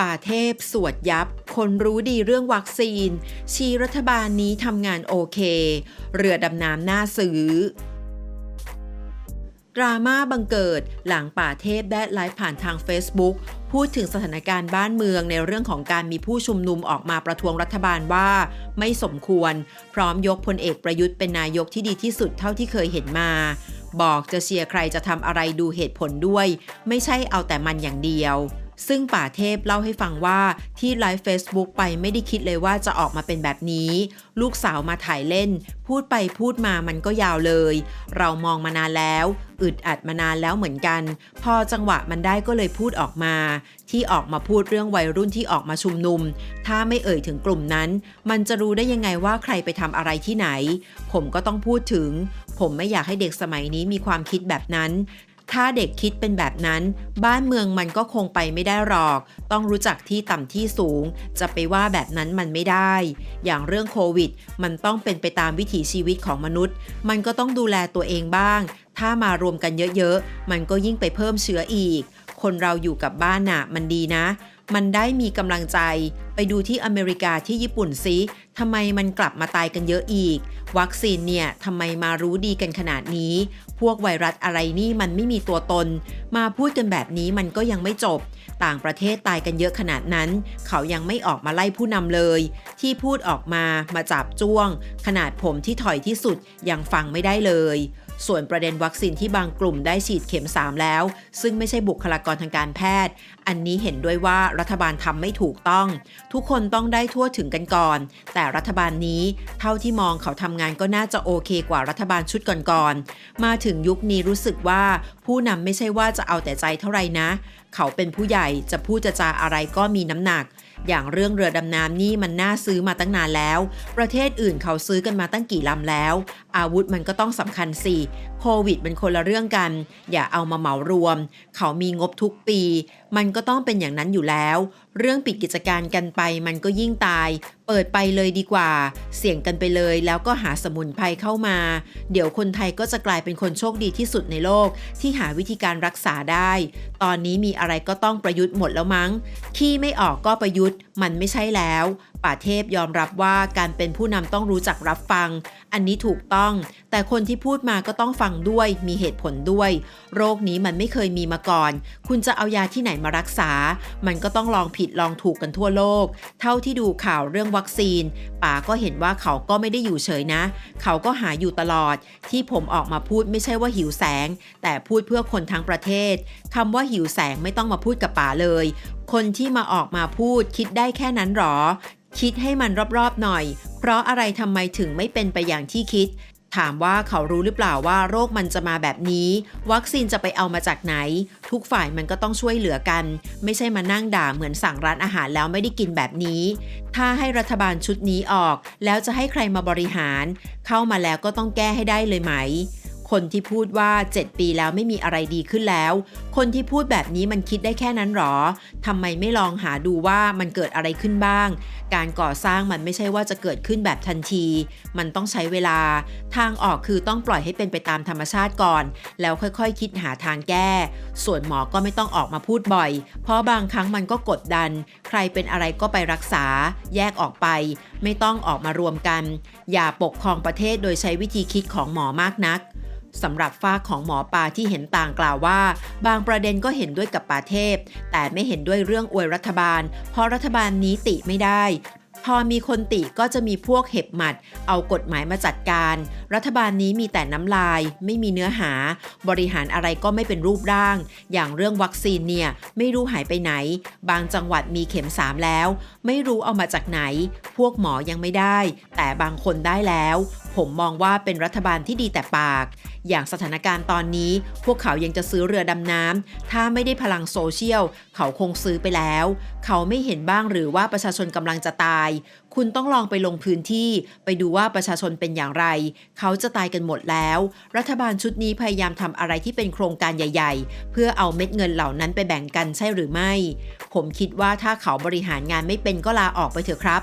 ป่าเทพสวดยับ คนรู้ดีเรื่องวัคซีน ชี้รัฐบาลนี้ทำงานโอเค เรือดำน้ำน่าซื้อ ดราม่าบังเกิดหลังป่าเทพได้ไลฟ์ผ่านทาง Facebook พูดถึงสถานการณ์บ้านเมืองในเรื่องของการมีผู้ชุมนุมออกมาประท้วงรัฐบาลว่า ไม่สมควร พร้อมยกพลเอกประยุทธ์เป็นนายกที่ดีที่สุดเท่าที่เคยเห็นมา บอกจะเชียร์ใครจะทำอะไรดูเหตุผลด้วย ไม่ใช่เอาแต่มันอย่างเดียว ซึ่งป่าเทพเล่าให้ฟังว่าที่ไลฟ์ Facebook ไปไม่ได้คิดเลยว่าจะออกมาเป็นแบบนี้ ลูกสาวมาถ่ายเล่น พูดไปพูดมามันก็ยาวเลย เรามองมานานแล้ว อึดอัดมานานแล้วเหมือนกัน พอจังหวะมันได้ก็เลยพูดออกมา ที่ออกมาพูดเรื่องวัยรุ่นที่ออกมาชุมนุม ถ้าไม่เอ่ยถึงกลุ่มนั้น มันจะรู้ได้ยังไงว่าใครไปทำอะไรที่ไหน ผมก็ต้องพูดถึง ผมไม่อยากให้เด็กสมัยนี้มีความคิดแบบนั้น ถ้าเด็กคิดเป็นแบบนั้น บ้านเมืองมันก็คงไปไม่ได้หรอก ต้องรู้จักที่ต่ำที่สูง จะไปว่าแบบนั้นมันไม่ได้ อย่างเรื่องโควิด มันต้องเป็นไปตามวิถีชีวิตของมนุษย์ มันก็ต้องดูแลตัวเองบ้าง ถ้ามารวมกันเยอะๆ มันก็ยิ่งไปเพิ่มเชื้ออีก คนเราอยู่กับบ้านน่ะ มันดีนะ มันได้มีกำลังใจ ไปดูที่อเมริกาที่ญี่ปุ่นซิ ทำไมมันกลับมาตายกันเยอะอีก วัคซีนเนี่ยทำไมมารู้ดีกันขนาดนี้ พวกไวรัสอะไรนี่มันไม่มีตัวตน มาพูดกันแบบนี้มันก็ยังไม่จบ ต่างประเทศตายกันเยอะขนาดนั้น เขายังไม่ออกมาไล่ผู้นำเลย ที่พูดออกมามาจับจ้วง ขนาดผมที่ถอยที่สุดยังฟังไม่ได้เลย ส่วนประเด็นวัคซีนที่บางกลุ่มได้ฉีดเข็ม 3 แล้ว ซึ่งไม่ใช่บุคลากรทางการแพทย์ อันนี้เห็นด้วยว่ารัฐบาลทำไม่ถูกต้อง ทุกคนต้องได้ทั่วถึงกันก่อน แต่รัฐบาลนี้เท่าที่มองเขาทำงานก็น่าจะโอเคกว่ารัฐบาลชุดก่อนๆมาถึงยุคนี้รู้สึกว่าผู้นำไม่ใช่ว่าจะเอาแต่ใจเท่าไหร่นะ เขาเป็นผู้ใหญ่จะพูดจะจาอะไรก็มีน้ำหนัก อย่างเรื่องเรือดำน้ำนี่มันน่าซื้อมาตั้งนานแล้ว ประเทศอื่นเขาซื้อกันมาตั้งกี่ลำแล้ว อาวุธมันก็ต้องสำคัญสิโควิดเป็นคนละเรื่องกัน อย่าเอามาเหมารวม เขามีงบทุกปี มันก็ต้องเป็นอย่างนั้นอยู่แล้ว เรื่องปิดกิจการกันไปมันก็ยิ่งตาย เปิดไปเลยดีกว่า เสี่ยงกันไปเลยแล้วก็หาสมุนไพรเข้ามา เดี๋ยวคนไทยก็จะกลายเป็นคนโชคดีที่สุดในโลก ที่หาวิธีการรักษาได้ ตอนนี้มีอะไรก็ต้องประยุทธ์หมดแล้วมั้ง ขี้ไม่ออกก็ประยุทธ์ มันไม่ใช่แล้ว ป่าเทพยอมรับว่าการเป็นผู้นำต้องรู้จักรับฟัง อันนี้ถูกต้อง แต่คนที่พูดมาก็ต้องฟังด้วย มีเหตุผลด้วย โรคนี้มันไม่เคยมีมาก่อน คุณจะเอายาที่ไหนมารักษา มันก็ต้องลองผิดลองถูกกันทั่วโลก เท่าที่ดูข่าวเรื่องวัคซีน ป่าก็เห็นว่าเขาก็ไม่ได้อยู่เฉยนะ เขาก็หาอยู่ตลอด ที่ผมออกมาพูดไม่ใช่ว่าหิวแสง แต่พูดเพื่อคนทั้งประเทศคำว่าหิวแสงไม่ต้องมาพูดกับป่าเลย คนที่มาออกมาพูดคิดได้แค่นั้นหรอ คิดให้มันรอบๆหน่อย เพราะอะไรทำไมถึงไม่เป็นไปอย่างที่คิด ถามว่าเขารู้หรือเปล่าว่าโรคมันจะมาแบบนี้ วัคซีนจะไปเอามาจากไหน ทุกฝ่ายมันก็ต้องช่วยเหลือกัน ไม่ใช่มานั่งด่าเหมือนสั่งร้านอาหารแล้วไม่ได้กินแบบนี้ ถ้าให้รัฐบาลชุดนี้ออก แล้วจะให้ใครมาบริหาร เข้ามาแล้วก็ต้องแก้ให้ได้เลยไหม คนที่พูดว่า 7 ปีแล้วไม่มีอะไรดีขึ้นแล้ว คนที่พูดแบบนี้มันคิดได้แค่นั้นหรอทำไมไม่ลองหาดูว่ามันเกิดอะไรขึ้นบ้าง การก่อสร้างมันไม่ใช่ว่าจะเกิดขึ้นแบบทันที มันต้องใช้เวลา ทางออกคือต้องปล่อยให้เป็นไปตามธรรมชาติก่อน แล้วค่อยๆคิดหาทางแก้ ส่วนหมอก็ไม่ต้องออกมาพูดบ่อย เพราะบางครั้งมันก็กดดัน ใครเป็นอะไรก็ไปรักษา แยกออกไป ไม่ต้องออกมารวมกัน อย่าปกครองประเทศโดยใช้วิธีคิดของหมอมากนัก สำหรับฝ้าของหมอปลาที่เห็นต่างกล่าวว่า บางประเด็นก็เห็นด้วยกับป่าเทพ แต่ไม่เห็นด้วยเรื่องอวยรัฐบาล เพราะรัฐบาลนี้ติไม่ได้ พอมีคนติก็จะมีพวกเห็บหมัด เอากฎหมายมาจัดการ รัฐบาลนี้มีแต่น้ำลาย ไม่มีเนื้อหา บริหารอะไรก็ไม่เป็นรูปร่าง อย่างเรื่องวัคซีนเนี่ยไม่รู้หายไปไหน บางจังหวัดมีเข็มสามแล้ว ไม่รู้เอามาจากไหน พวกหมอยังไม่ได้ แต่บางคนได้แล้วผมมองว่าเป็นรัฐบาลที่ดีแต่ปาก อย่างสถานการณ์ตอนนี้ พวกเขายังจะซื้อเรือดำน้ำ ถ้าไม่ได้พลังโซเชียล เขาคงซื้อไปแล้ว เขาไม่เห็นบ้างหรือว่าประชาชนกำลังจะตาย คุณต้องลองไปลงพื้นที่ ไปดูว่าประชาชนเป็นอย่างไร เขาจะตายกันหมดแล้ว รัฐบาลชุดนี้พยายามทำอะไรที่เป็นโครงการใหญ่ ๆ เพื่อเอาเม็ดเงินเหล่านั้นไปแบ่งกันใช่หรือไม่ ผมคิดว่าถ้าเขาบริหารงานไม่เป็นก็ลาออกไปเถอะครับ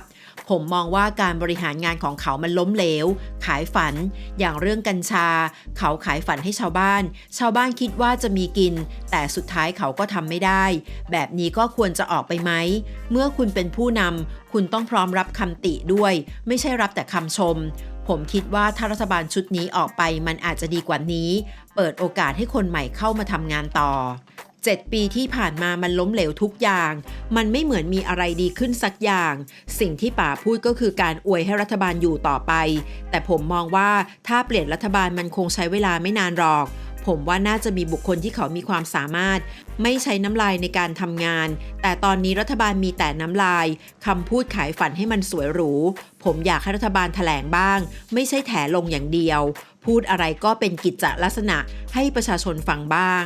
ผมมองว่าการบริหารงานของเขามันล้มเหลว ขายฝัน อย่างเรื่องกัญชา เขาขายฝันให้ชาวบ้าน ชาวบ้านคิดว่าจะมีกิน แต่สุดท้ายเขาก็ทำไม่ได้ แบบนี้ก็ควรจะออกไปไหม เมื่อคุณเป็นผู้นำคุณต้องพร้อมรับคำติด้วย ไม่ใช่รับแต่คำชม ผมคิดว่าถ้ารัฐบาลชุดนี้ออกไปมันอาจจะดีกว่านี้ เปิดโอกาสให้คนใหม่เข้ามาทำงานต่อ 7 ปีที่ผ่านมามันล้มเหลวทุกอย่าง มันไม่เหมือนมีอะไรดีขึ้นสักอย่าง สิ่งที่ป่าพูดก็คือการอวยให้รัฐบาลอยู่ต่อไป แต่ผมมองว่าถ้าเปลี่ยนรัฐบาลมันคงใช้เวลาไม่นานหรอก ผมว่าน่าจะมีบุคคลที่เขามีความสามารถ ไม่ใช้น้ำลายในการทำงาน แต่ตอนนี้รัฐบาลมีแต่น้ำลายคำพูดขายฝันให้มันสวยหรู ผมอยากให้รัฐบาลแถลงบ้าง ไม่ใช่แถลงอย่างเดียว พูดอะไรก็เป็นกิจจลักษณะให้ประชาชนฟังบ้าง